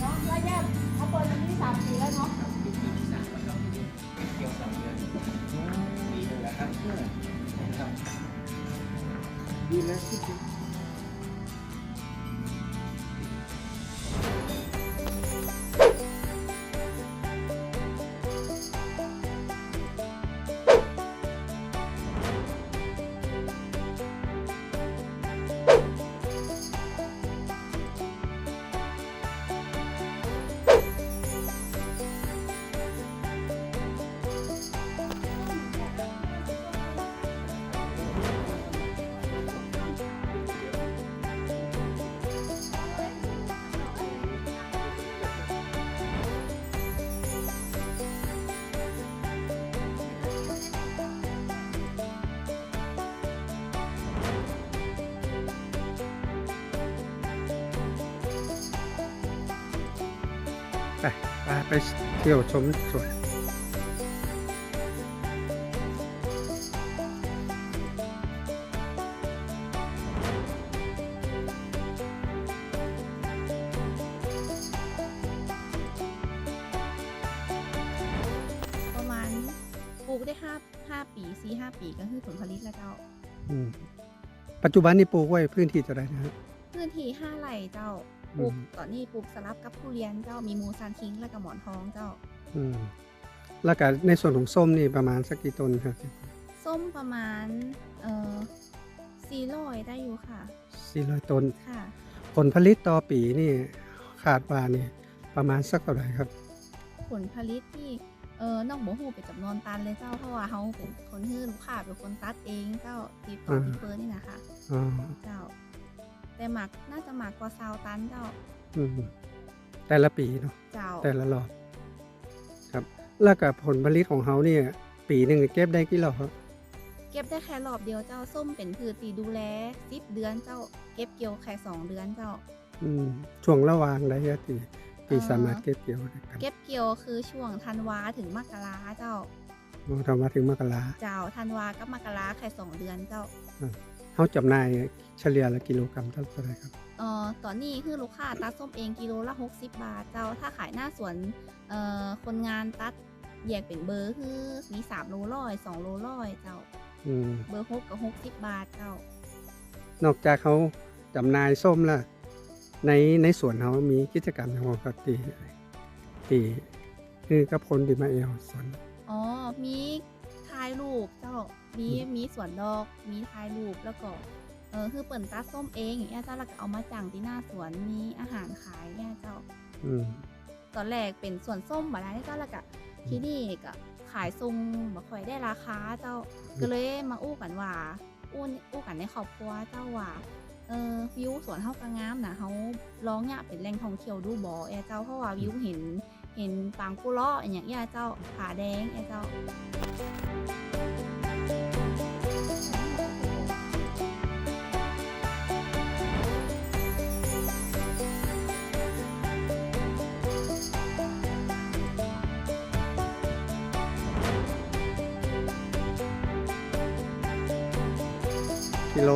เนาะแล้วแยกเขาเปิดอันนี้สามสีแล้วเนาะปีที่สามแล้วครับเกี่ยวสองเดือนปีหนึงแล้วครับครับดีนะ ไปไปไปเที่ยวชมสวนประมาณปลูกได้ห้าห้าปีสี่ห้าปีก็คือผลผลิตแล้วเจ้า อืมปัจจุบันนี้ปลูกไว้พื้นที่เท่าไหรนะครับพื้นที่ห้าไร่เจ้า ปลูกตอนนี้ปลูกสลับกับทุเรียนเจ้ามีมูซานคิงและกับหมอนทองเจ้า อืมแล้วก็ในส่วนของส้มนี่ประมาณสักกี่ต้นครับส้มประมาณเอ่อสี่ร้อยได้อยู่ค่ะ400ต้นค่ะ ผลผลิตต่อปีนี่คาดว่านี่ประมาณสักเท่าไหร่ครับ ผลผลิตที่เออน้องบ่ฮู้เป็นจำนวนตันเลยเจ้าเพราะว่าเขาเป็นคนฮื้อลูกค้าเป็นคนตัดเองเจ้าติดต่ออืมที่เฟิร์นนี่นะคะอ๋อเจ้า แต่หมักน่าจะหมักกว่าซาวตันเจ้าอืมแต่ละปีเนาะเจ้าแต่ละรอบครับ แล้วก็ผลผลิตของเขาเนี่ย ปีหนึ่งเก็บได้กี่รอบครับเก็บได้แค่รอบเดียวเจ้าส้มเป็นพืชตีดูแลสิบเดือนเจ้า เก็บเกี่ยวแค่สองเดือนเจ้า อืมช่วงระหว่างระยะที่ที่เอ่อสามารถเก็บเกี่ยวได้กันเก็บเกี่ยวคือช่วงธันวาถึงมกราเจ้าเราทำมาถึงมกราเจ้าธันวากับมกราแค่สองเดือนเจ้า เขาจำหน่ายเฉลี่ยละกิโลกรัมเท่าไหร่ครับเอ่อตอนนี้คือลูกค้าตัดส้มเองกิโลละ 60 บาท เจ้าถ้าขายหน้าสวนเอ่อคนงานตัดแยกเป็นเบอร์คือมี3โลร้อย2โลร้อยเจ้าอืมเบอร์หกกับ60บาทเจ้านอกจากเขาจำหน่ายส้มแล้วในในสวนเขามีกิจกรรมอย่างของเขาตีตีคือกับคนที่มาเอวสวน อ๋อมี ถ่ายรูปเจ้ามีอืมมีสวนดอกมีถ่ายรูปแล้วก็เออคือเปิ่นตัดส้มเองอย่างเงี้ยเจ้าแล้วก็เอามาจังที่หน้าสวนมีอาหารขายเนี่ยเจ้าอืมตอนแรกเป็นสวนส้มบาดาเจ้าแล้วก็ที่นี่ก็ขายทรงบ่ค่อยได้ราคาเจ้าก็เลยมาอู้กันว่าอู้นอู้กันในครอบครัวเจ้าว่าเออวิวสวนเฮากระงามนะเฮาร้องเนี่ยเป็นแหล่งท่องเที่ยวดูบ่แอเจ้าเพราะว่าวิวเห็น เห็นปางกุเลาะอย่างเงี้ยเจ้าผาแดงแอเจ้ากิโล